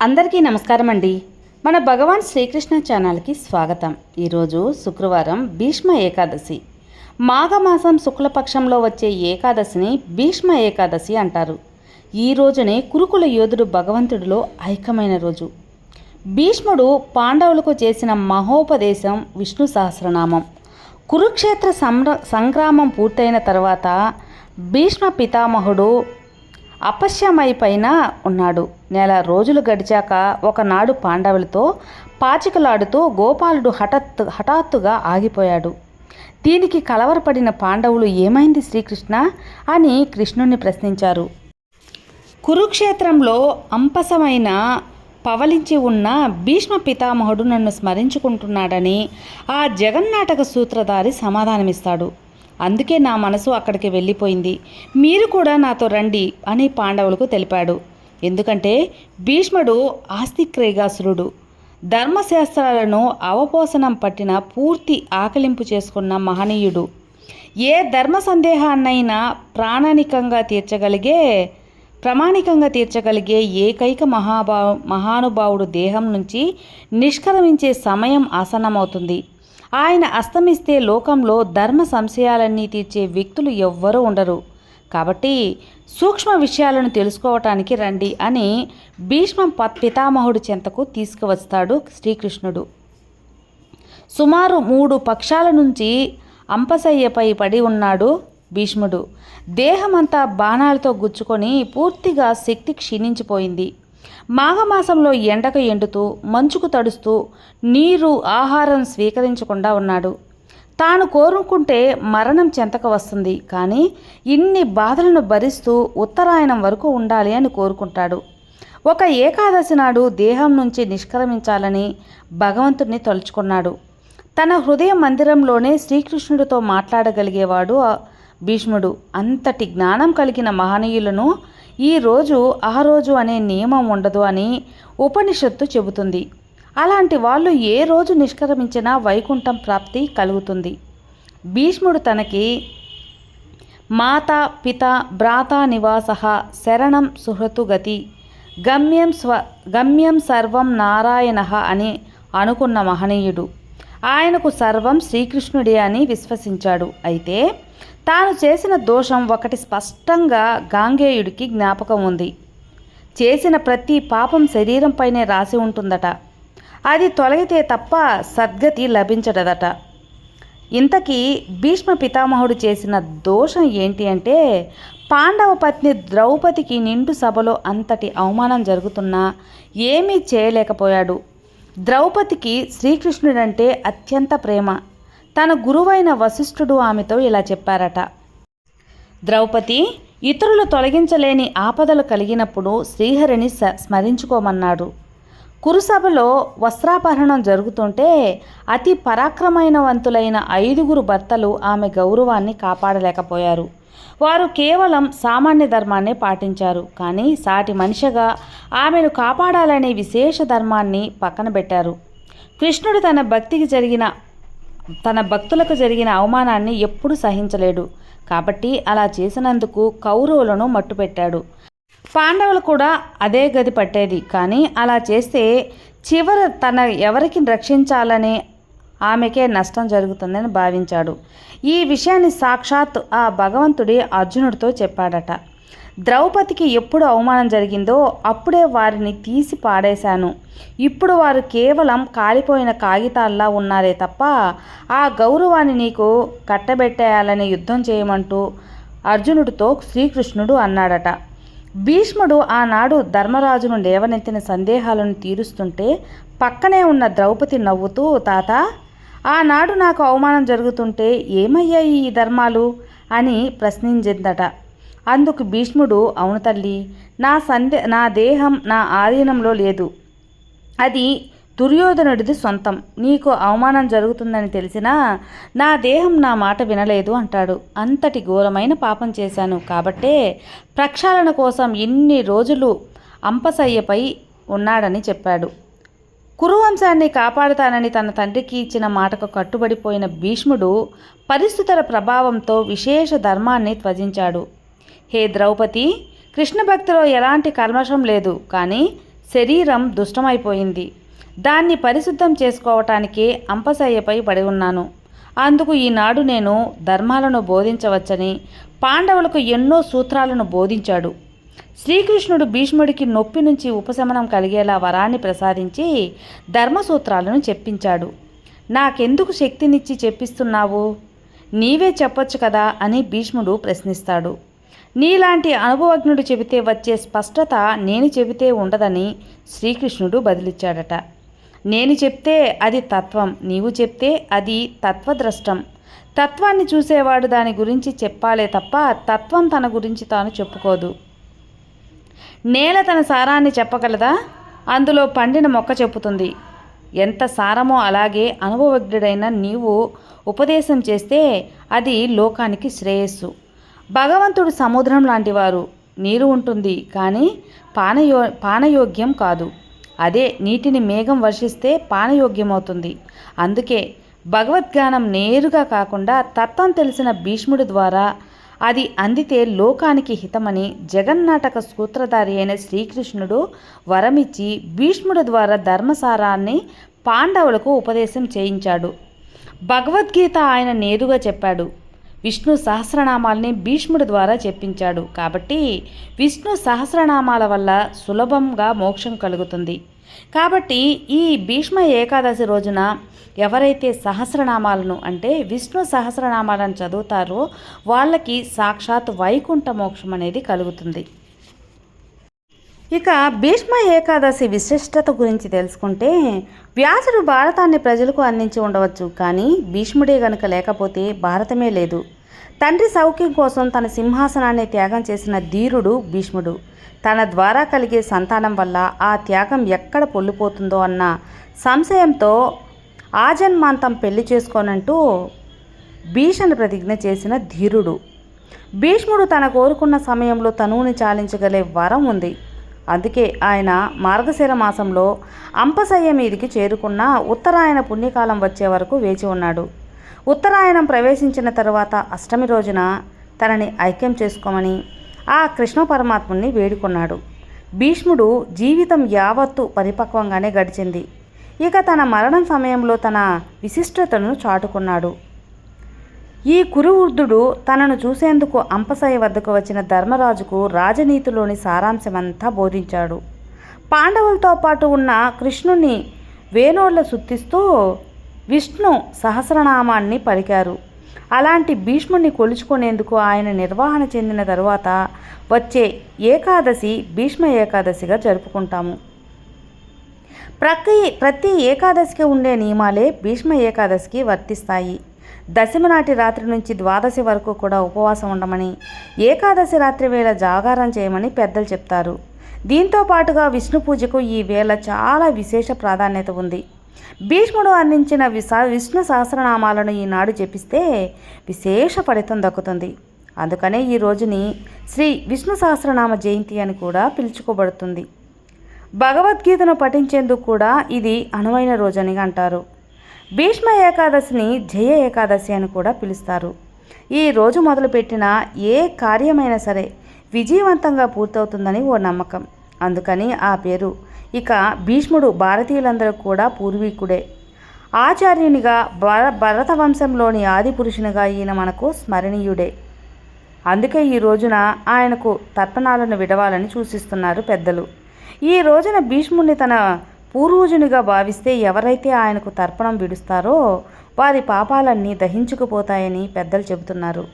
అందరికీ నమస్కారం అండి. మన భగవాన్ శ్రీకృష్ణ ఛానల్కి స్వాగతం. ఈరోజు శుక్రవారం భీష్మ ఏకాదశి. మాఘమాసం శుక్లపక్షంలో వచ్చే ఏకాదశిని భీష్మ ఏకాదశి అంటారు. ఈ రోజునే కురుకుల యోధుడు భగవంతుడిలో ఐక్యమైన రోజు. భీష్ముడు పాండవులకు చేసిన మహోపదేశం విష్ణు సహస్రనామం. కురుక్షేత్ర సంగ్రామం పూర్తయిన తర్వాత భీష్మ పితామహుడు అపశ్యమై పైన ఉన్నాడు. నెల రోజులు గడిచాక ఒకనాడు పాండవులతో పాచికలాడుతూ గోపాలుడు హఠత్ హఠాత్తుగా ఆగిపోయాడు. దీనికి కలవరపడిన పాండవులు ఏమైంది శ్రీకృష్ణ? అని కృష్ణుణ్ణి ప్రశ్నించారు. కురుక్షేత్రంలో అంపసమైన పవలించి ఉన్న భీష్మ పితామహుడు నన్ను స్మరించుకుంటున్నాడని ఆ జగన్నాటక సూత్రధారి సమాధానమిస్తాడు. అందుకే నా మనసు అక్కడికి వెళ్ళిపోయింది. మీరు కూడా నాతో రండి అని పాండవులకు తెలిపాడు. ఎందుకంటే భీష్ముడు ఆస్తిక్రేగాసురుడు ధర్మశాస్త్రాలను అవపోసనం పట్టిన పూర్తి ఆకలింపు చేసుకున్న మహనీయుడు. ఏ ధర్మ సందేహాన్నైనా ప్రామాణికంగా తీర్చగలిగే ప్రామాణికంగా తీర్చగలిగే ఏకైక మహాభా మహానుభావుడు దేహం నుంచి నిష్క్రమించే సమయం ఆసన్నమవుతుంది. ఆయన అస్తమిస్తే లోకంలో ధర్మ సంశయాలన్నీ తీర్చే వ్యక్తులు ఎవ్వరూ ఉండరు. కాబట్టి సూక్ష్మ విషయాలను తెలుసుకోవటానికి రండి అని భీష్మ ప- పితామహుడి చెంతకు తీసుకువస్తాడు శ్రీకృష్ణుడు. సుమారు మూడు పక్షాల నుంచి అంపసయ్యపై పడి ఉన్నాడు భీష్ముడు. దేహమంతా బాణాలతో గుచ్చుకొని పూర్తిగా శక్తి క్షీణించిపోయింది. మాఘమాసంలో ఎండకు ఎండుతూ మంచుకు తడుస్తూ నీరు ఆహారం స్వీకరించకుండా ఉన్నాడు. తాను కోరుకుంటే మరణం చెంతక వస్తుంది కానీ ఇన్ని బాధలను భరిస్తూ ఉత్తరాయణం వరకు ఉండాలి అని కోరుకుంటాడు. ఒక ఏకాదశి నాడు దేహం నుంచి నిష్క్రమించాలని భగవంతుణ్ణి తలుచుకున్నాడు. తన హృదయ మందిరంలోనే శ్రీకృష్ణుడితో మాట్లాడగలిగేవాడు భీష్ముడు. అంతటి జ్ఞానం కలిగిన మహనీయులను ఈ రోజు ఆ రోజు అనే నియమం ఉండదు అని ఉపనిషత్తు చెబుతుంది. అలాంటి వాళ్ళు ఏ రోజు నిష్క్రమించినా వైకుంఠం ప్రాప్తి కలుగుతుంది. భీష్ముడు తనకి మాత పిత భ్రాత నివాస శరణం సుహృతు గతి గమ్యం స్వ గమ్యం సర్వం నారాయణ అని అనుకున్న మహనీయుడు. ఆయనకు సర్వం శ్రీకృష్ణుడే అని విశ్వసించాడు. అయితే తాను చేసిన దోషం ఒకటి స్పష్టంగా గాంగేయుడికి జ్ఞాపకం ఉంది. చేసిన ప్రతి పాపం శరీరంపైనే రాసి ఉంటుందట. అది తొలగితే తప్ప సద్గతి లభించడదట. ఇంతకీ భీష్మ పితామహుడు చేసిన దోషం ఏంటి అంటే పాండవ పత్ని ద్రౌపదికి నిండు సభలో అంతటి అవమానం జరుగుతున్నా ఏమీ చేయలేకపోయాడు. ద్రౌపదికి శ్రీకృష్ణుడంటే అత్యంత ప్రేమ. తన గురువైన వశిష్ఠుడు ఆమెతో ఇలా చెప్పారట. ద్రౌపది ఇతరులు తొలగించలేని ఆపదలు కలిగినప్పుడు శ్రీహరిని స స్మరించుకోమన్నాడు. కురుసభలో వస్త్రాపహరణం జరుగుతుంటే అతి పరాక్రమైనవంతులైన ఐదుగురు భర్తలు ఆమె గౌరవాన్ని కాపాడలేకపోయారు. వారు కేవలం సామాన్య ధర్మాన్నే పాటించారు. కానీ సాటి మనిషిగా ఆమెను కాపాడాలనే విశేష ధర్మాన్ని పక్కన పెట్టారు. కృష్ణుడు తన భక్తికి జరిగిన తన భక్తులకు జరిగిన అవమానాన్ని ఎప్పుడూ సహించలేడు. కాబట్టి అలా చేసినందుకు కౌరవులను మట్టుపెట్టాడు. పాండవులు కూడా అదే గది పట్టేది. కానీ అలా చేస్తే చివర తన ఎవరికి రక్షించాలనే ఆమెకే నష్టం జరుగుతుందని భావించాడు. ఈ విషయాన్ని సాక్షాత్ ఆ భగవంతుడి అర్జునుడితో చెప్పాడట. ద్రౌపదికి ఎప్పుడు అవమానం జరిగిందో అప్పుడే వారిని తీసి పాడేశాను. ఇప్పుడు వారు కేవలం కాలిపోయిన కాగితాల్లా ఉన్నారే తప్ప ఆ గౌరవాన్ని నీకు కట్టబెట్టేయాలని యుద్ధం చేయమంటూ అర్జునుడితో శ్రీకృష్ణుడు అన్నాడట. భీష్ముడు ఆనాడు ధర్మరాజును లేవనెత్తిన సందేహాలను తీరుస్తుంటే పక్కనే ఉన్న ద్రౌపది నవ్వుతూ తాత ఆనాడు నాకు అవమానం జరుగుతుంటే ఏమయ్యాయి ఈ ధర్మాలు? అని ప్రశ్నించిందట. అందుకు భీష్ముడు అవును తల్లి నా సందే నా దేహం నా ఆధీనంలో లేదు. అది దుర్యోధనుడిది సొంతం. నీకు అవమానం జరుగుతుందని తెలిసినా నా దేహం నా మాట వినలేదు అంటాడు. అంతటి ఘోరమైన పాపం చేశాను కాబట్టే ప్రక్షాళన కోసం ఇన్ని రోజులు అంపసయ్యపై ఉన్నాడని చెప్పాడు. కురువంశాన్ని కాపాడుతానని తన తండ్రికి ఇచ్చిన మాటకు కట్టుబడిపోయిన భీష్ముడు పరిస్థితుల ప్రభావంతో విశేష ధర్మాన్ని త్వజించాడు. హే ద్రౌపది కృష్ణ భక్తిలో ఎలాంటి కల్మషం లేదు కానీ శరీరం దుష్టమైపోయింది. దాన్ని పరిశుద్ధం చేసుకోవటానికే అంపశయ్యపై పడి ఉన్నాను. అందుకు ఈనాడు నేను ధర్మాలను బోధించవచ్చని పాండవులకు ఎన్నో సూత్రాలను బోధించాడు. శ్రీకృష్ణుడు భీష్ముడికి నొప్పి నుంచి ఉపశమనం కలిగేలా వరాన్ని ప్రసాదించి ధర్మసూత్రాలను చెప్పించాడు. నాకెందుకు శక్తినిచ్చి చెప్పిస్తున్నావు? నీవే చెప్పొచ్చు కదా అని భీష్ముడు ప్రశ్నిస్తాడు. నీలాంటి అనుభవజ్ఞుడు చెబితే వచ్చే స్పష్టత నేను చెబితే ఉండదని శ్రీకృష్ణుడు బదిలిచ్చాడట. నేను చెప్తే అది తత్వం నీవు చెప్తే అది తత్వద్రష్టం. తత్వాన్ని చూసేవాడు దాని గురించి చెప్పాలే తప్ప తత్వం తన గురించి తాను చెప్పుకోదు. నేల తన సారాన్ని చెప్పగలదా? అందులో పండిన మొక్క చెప్పుతుంది. ఎంత సారమో అలాగే అనుభవజ్ఞుడైన నీవు ఉపదేశం చేస్తే అది లోకానికి శ్రేయస్సు. భగవంతుడు సముద్రం లాంటివారు. నీరు ఉంటుంది కానీ పానయో పానయోగ్యం కాదు. అదే నీటిని మేఘం వర్షిస్తే పానయోగ్యమవుతుంది. అందుకే భగవద్గానం నేరుగా కాకుండా తత్వం తెలిసిన భీష్ముడి ద్వారా అది అందితే లోకానికి హితమని జగన్నాటక సూత్రధారి అయిన శ్రీకృష్ణుడు వరమిచ్చి భీష్ముడి ద్వారా ధర్మసారాన్ని పాండవులకు ఉపదేశం చేయించాడు. భగవద్గీత ఆయన నేరుగా చెప్పాడు. విష్ణు సహస్రనామాల్ని భీష్ముడి ద్వారా చెప్పించాడు. కాబట్టి విష్ణు సహస్రనామాల వల్ల సులభంగా మోక్షం కలుగుతుంది. కాబట్టి ఈ భీష్మ ఏకాదశి రోజున ఎవరైతే సహస్రనామాలను అంటే విష్ణు సహస్రనామాలను చదువుతారో వాళ్ళకి సాక్షాత్ వైకుంఠ మోక్షం అనేది కలుగుతుంది. ఇక భీష్మ ఏకాదశి విశిష్టత గురించి తెలుసుకుంటే వ్యాసుడు భారతాన్ని ప్రజలకు అందించి ఉండవచ్చు కానీ భీష్ముడే గనుక లేకపోతే భారతమే లేదు. తండ్రి సౌఖ్యం కోసం తన సింహాసనాన్ని త్యాగం చేసిన ధీరుడు భీష్ముడు. తన ద్వారా కలిగే సంతానం వల్ల ఆ త్యాగం ఎక్కడ పొల్లిపోతుందో అన్న సంశయంతో ఆజన్మాంతం పెళ్ళి చేసుకోనంటూ భీషణ ప్రతిజ్ఞ చేసిన ధీరుడు. భీష్ముడు తన కోరుకున్న సమయంలో తనువుని చాలించగలే వరం ఉంది. అందుకే ఆయన మార్గశిర మాసంలో అంపశయ్య మీదికి చేరుకున్న ఉత్తరాయణ పుణ్యకాలం వచ్చే వరకు వేచి ఉన్నాడు. ఉత్తరాయణం ప్రవేశించిన తరువాత అష్టమి రోజున తనని ఐక్యం చేసుకోమని ఆ కృష్ణ పరమాత్ముని వేడుకున్నాడు. భీష్ముడు జీవితం యావత్తు పరిపక్వంగానే గడిచింది. ఇక తన మరణం సమయంలో తన విశిష్టతను చాటుకున్నాడు. ఈ కురువృద్ధుడు తనను చూసేందుకు అంపశయ్య వద్దకు వచ్చిన ధర్మరాజుకు రాజనీతిలోని సారాంశమంతా బోధించాడు. పాండవులతో పాటు ఉన్న కృష్ణుని వేణోళ్ళ సుత్తిస్తూ విష్ణు సహస్రనామాన్ని పలికారు. అలాంటి భీష్ముని కొలుచుకునేందుకు ఆయన నిర్వహణ చెందిన తరువాత వచ్చే ఏకాదశి భీష్మ ఏకాదశిగా జరుపుకుంటాము. ప్రతి ప్రతి ఏకాదశికి ఉండే నియమాలే భీష్మ ఏకాదశికి వర్తిస్తాయి. దశమి నాటి రాత్రి నుంచి ద్వాదశి వరకు కూడా ఉపవాసం ఉండమని ఏకాదశి రాత్రి వేళ జాగారం చేయమని పెద్దలు చెప్తారు. దీంతో పాటుగా విష్ణు పూజకు ఈ వేళ చాలా విశేష ప్రాధాన్యత ఉంది. భీష్ముడు అందించిన విశా విష్ణు సహస్రనామాలను ఈనాడు జపిస్తే విశేష ఫలితం దక్కుతుంది. అందుకనే ఈ రోజుని శ్రీ విష్ణు సహస్రనామ జయంతి అని కూడా పిలుచుకోబడుతుంది. భగవద్గీతను పఠించేందుకు కూడా ఇది అనువైన రోజని అంటారు. భీష్మ ఏకాదశిని జయ ఏకాదశి అని కూడా పిలుస్తారు. ఈ రోజు మొదలుపెట్టిన ఏ కార్యమైనా సరే విజయవంతంగా పూర్తవుతుందని ఓ నమ్మకం. అందుకని ఆ పేరు ఇక భీష్ముడు భారతీయులందరూ కూడా పూర్వీకుడే. ఆచార్యునిగా భర భరత వంశంలోని ఆది పురుషునిగా ఈయన మనకు స్మరణీయుడే. అందుకే ఈ రోజున ఆయనకు తర్పణాలను విడవాలని సూచిస్తున్నారు పెద్దలు. ఈ రోజున భీష్ముడిని తన పూర్వజునిగా భావిస్తే ఎవరైతే ఆయనకు తర్పణం విడుస్తారో వారి పాపాలన్నీ దహించుకుపోతాయని పెద్దలు చెబుతున్నారు.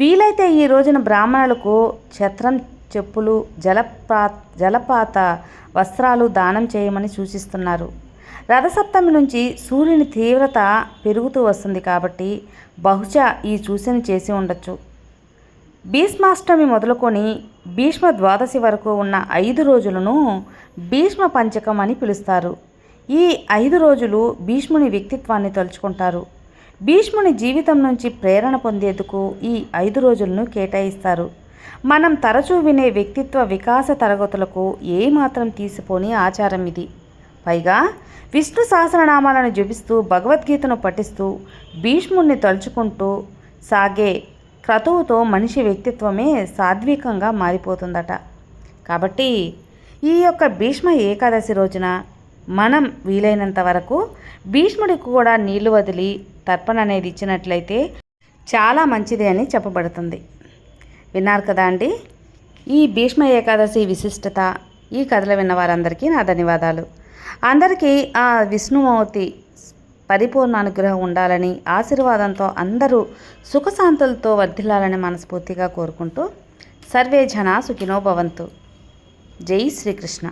వీలైతే ఈ రోజున బ్రాహ్మణులకు ఛత్రం చెప్పులు జలపా జలపాత వస్త్రాలు దానం చేయమని సూచిస్తున్నారు. రథసప్తమి నుంచి సూర్యుని తీవ్రత పెరుగుతూ వస్తుంది కాబట్టి బహుశా ఈ సూచన చేసి ఉండొచ్చు. భీష్మాష్టమి మొదలుకొని భీష్మ ద్వాదశి వరకు ఉన్న ఐదు రోజులను భీష్మ పంచకం అని పిలుస్తారు. ఈ ఐదు రోజులు భీష్ముని వ్యక్తిత్వాన్ని తలుచుకుంటారు. భీష్ముని జీవితం నుంచి ప్రేరణ పొందేందుకు ఈ ఐదు రోజులను కేటాయిస్తారు. మనం తరచూ వినే వ్యక్తిత్వ వికాస తరగతులకు ఏమాత్రం తీసిపోని ఆచారం ఇది. పైగా విష్ణు సహస్రనామాలను జపిస్తూ భగవద్గీతను పఠిస్తూ భీష్ముణ్ణి తలుచుకుంటూ సాగే క్రతువుతో మనిషి వ్యక్తిత్వమే సాత్వికంగా మారిపోతుందట. కాబట్టి ఈ యొక్క భీష్మ ఏకాదశి రోజున మనం వీలైనంత వరకు భీష్ముడికి కూడా నీళ్ళు వదిలి తర్పణ అనేది ఇచ్చినట్లయితే చాలా మంచిది అని చెప్పబడుతుంది. విన్నారు కదా అండి? ఈ భీష్మ ఏకాదశి విశిష్టత ఈ కథలు విన్న వారందరికీ నా ధన్యవాదాలు. అందరికీ ఆ విష్ణుమూర్తి పరిపూర్ణ అనుగ్రహం ఉండాలని ఆశీర్వాదంతో అందరూ సుఖశాంతులతో వర్ధిల్లాలని మనస్ఫూర్తిగా కోరుకుంటూ సర్వే జన సుఖినో భవంతు. జై శ్రీకృష్ణ.